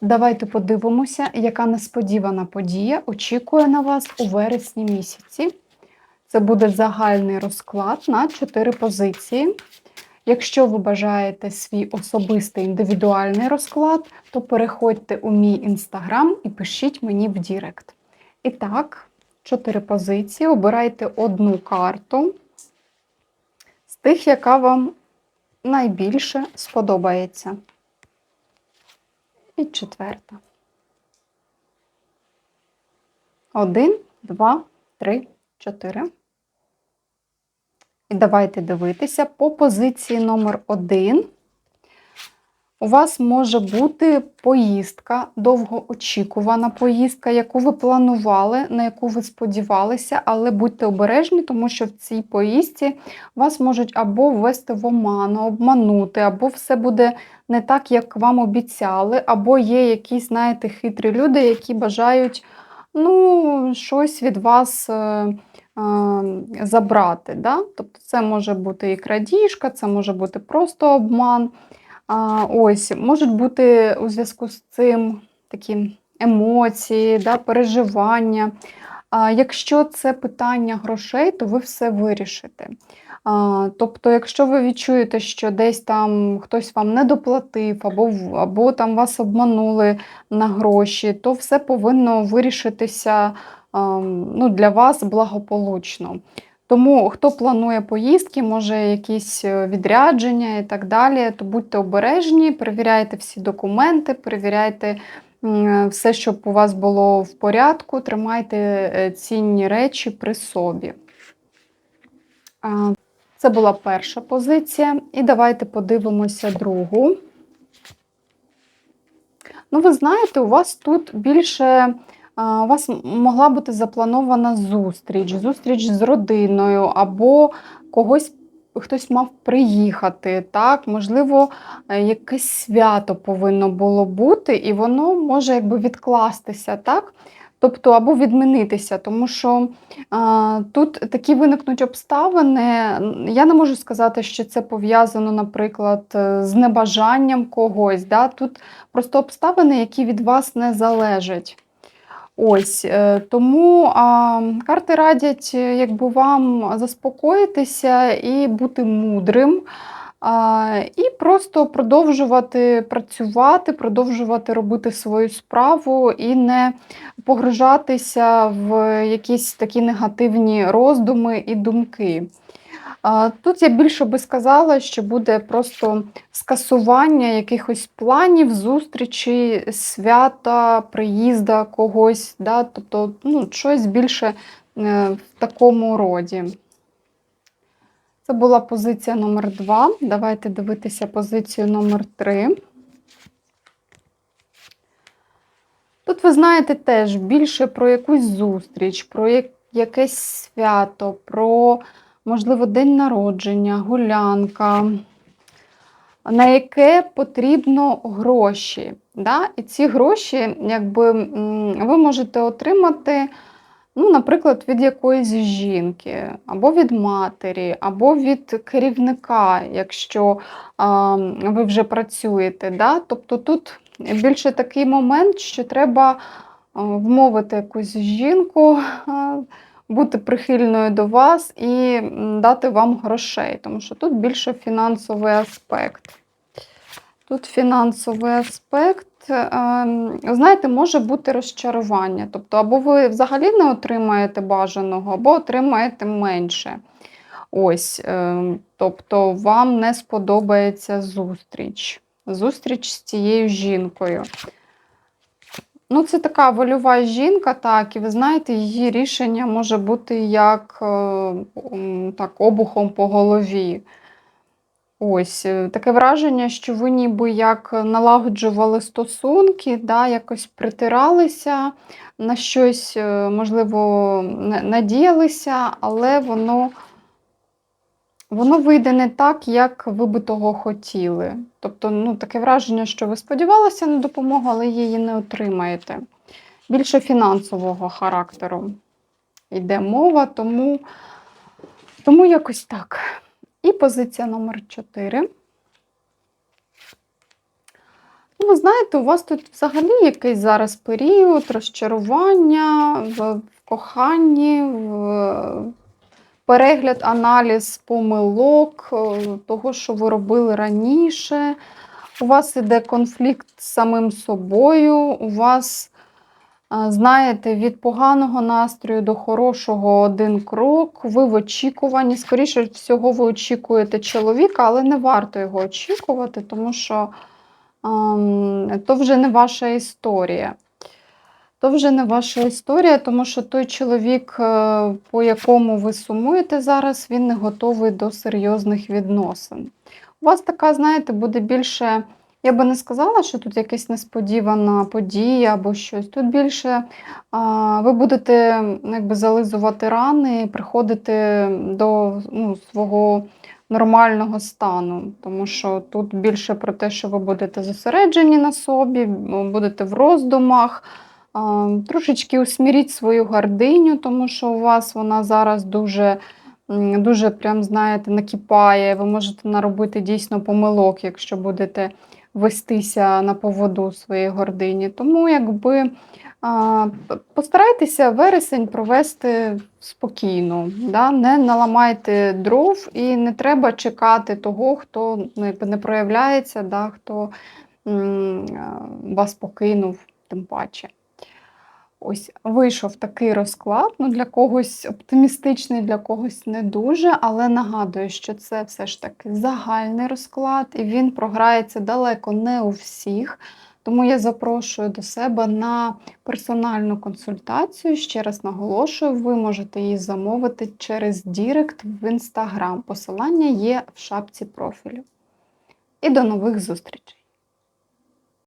Давайте подивимося, яка несподівана подія очікує на вас у вересні місяці. Це буде загальний розклад на 4 позиції. Якщо ви бажаєте свій особистий індивідуальний розклад, то переходьте у мій інстаграм і пишіть мені в Дірект. І так, 4 позиції. Обирайте одну карту з тих, яка вам найбільше сподобається. І четверта. Один, два, три, чотири. І давайте дивитися по позиції номер один. У вас може бути поїздка, довгоочікувана поїздка, яку ви планували, на яку ви сподівалися, але будьте обережні, тому що в цій поїздці вас можуть або ввести в оману, обманути, або все буде не так, як вам обіцяли, або є якісь, знаєте, хитрі люди, які бажають ну, щось від вас. е, Забрати. Да? Тобто це може бути і крадіжка, це може бути просто обман. А, Ось, можуть бути у зв'язку з цим такі емоції, да, переживання. А, Якщо це питання грошей, то ви все вирішите. А, Тобто, якщо ви відчуєте, що десь там хтось вам не доплатив, або, або там вас обманули на гроші, то все повинно вирішитися ну, для вас благополучно. Тому хто планує поїздки, може якісь е, відрядження і так далі, то будьте обережні, перевіряйте всі документи, перевіряйте все, щоб у вас було в порядку, тримайте е, цінні речі при собі. Це була перша позиція. І давайте подивимося другу. Ну, ви знаєте, у вас тут більше у вас могла бути запланована зустріч, зустріч з родиною, або когось хтось мав приїхати. так? Можливо, е, якесь свято повинно було бути, і воно може якби відкластися. так? Тобто або відмінитися, тому що а, тут такі виникнуть обставини. Я не можу сказати, що це пов'язано, наприклад, е, з небажанням когось. Да? Тут просто обставини, які від вас не залежать. Ось е, тому а, карти радять, е, якби вам заспокоїтися і бути мудрим. А, І просто продовжувати працювати, продовжувати робити свою справу і не погружатися в якісь такі негативні роздуми і думки. Тут я більше би сказала, що буде просто скасування якихось планів, зустрічі, свята, приїзда когось, да? тобто ну, щось більше е, в такому роді. Це була позиція номер 2 Давайте дивитися позицію номер 3 Тут, ви знаєте, теж більше про якусь зустріч, про якесь свято, про можливо, день народження, гулянка, на яке потрібно гроші. Да? І ці гроші, якби ви можете отримати, ну, наприклад, від якоїсь жінки, або від матері, або від керівника, якщо а, ви вже працюєте. Да? Тобто тут більше такий момент, що треба вмовити якусь жінку бути прихильною до вас і дати вам грошей, тому що тут більше фінансовий аспект. Тут фінансовий аспект, ем, знаєте, може бути розчарування. Тобто, або ви взагалі не отримаєте бажаного, або отримаєте менше. Ось, ем, Тобто, вам не сподобається зустріч. Зустріч з цією жінкою. Ну, це така вольова жінка, так, і ви знаєте, її рішення може бути як е, так, обухом по голові. Ось, е, таке враження, що ви ніби як налагоджували стосунки, да, якось притиралися, на щось, е, можливо, надіялися, але воно воно вийде не так, як ви би того хотіли. Тобто, ну, таке враження, що ви сподівалися на допомогу, але її не отримаєте. Більше фінансового характеру йде мова, тому, тому якось так. І позиція номер 4. Ну, ви знаєте, у вас тут взагалі якийсь зараз період розчарування в, коханні, в перегляд, аналіз помилок, е, того, що ви робили раніше. У вас іде конфлікт з самим собою, у вас, знаєте, від поганого настрою до хорошого один крок. Ви в очікуванні. Скоріше всього, ви очікуєте чоловіка, але не варто його очікувати, тому що ам, то вже не ваша історія. То вже не ваша історія, тому що той чоловік, е, по якому ви сумуєте зараз, він не готовий до серйозних відносин. У вас така, знаєте, буде більше. Я би не сказала, що тут якась несподівана подія або щось. Тут більше а, ви будете якби, зализувати рани, приходити до ну, свого нормального стану. Тому що тут більше про те, що ви будете зосереджені на собі, будете в роздумах. Трошечки усміріть свою гординю, тому що у вас вона зараз дуже, дуже прям, знаєте, накипає. Ви можете наробити дійсно помилок, якщо будете вестися на поводу своєї гордині. Тому якби постарайтеся вересень провести спокійно, да? не наламайте дров і не треба чекати того, хто не проявляється, да? хто вас покинув, тим паче. Ось вийшов такий розклад. Ну, для когось оптимістичний, для когось не дуже, але нагадую, що це все ж таки загальний розклад, і він програється далеко не у всіх. Тому я запрошую до себе на персональну консультацію. Ще раз наголошую, ви можете її замовити через Дірект в Інстаграм. Посилання є в шапці профілю. І до нових зустрічей!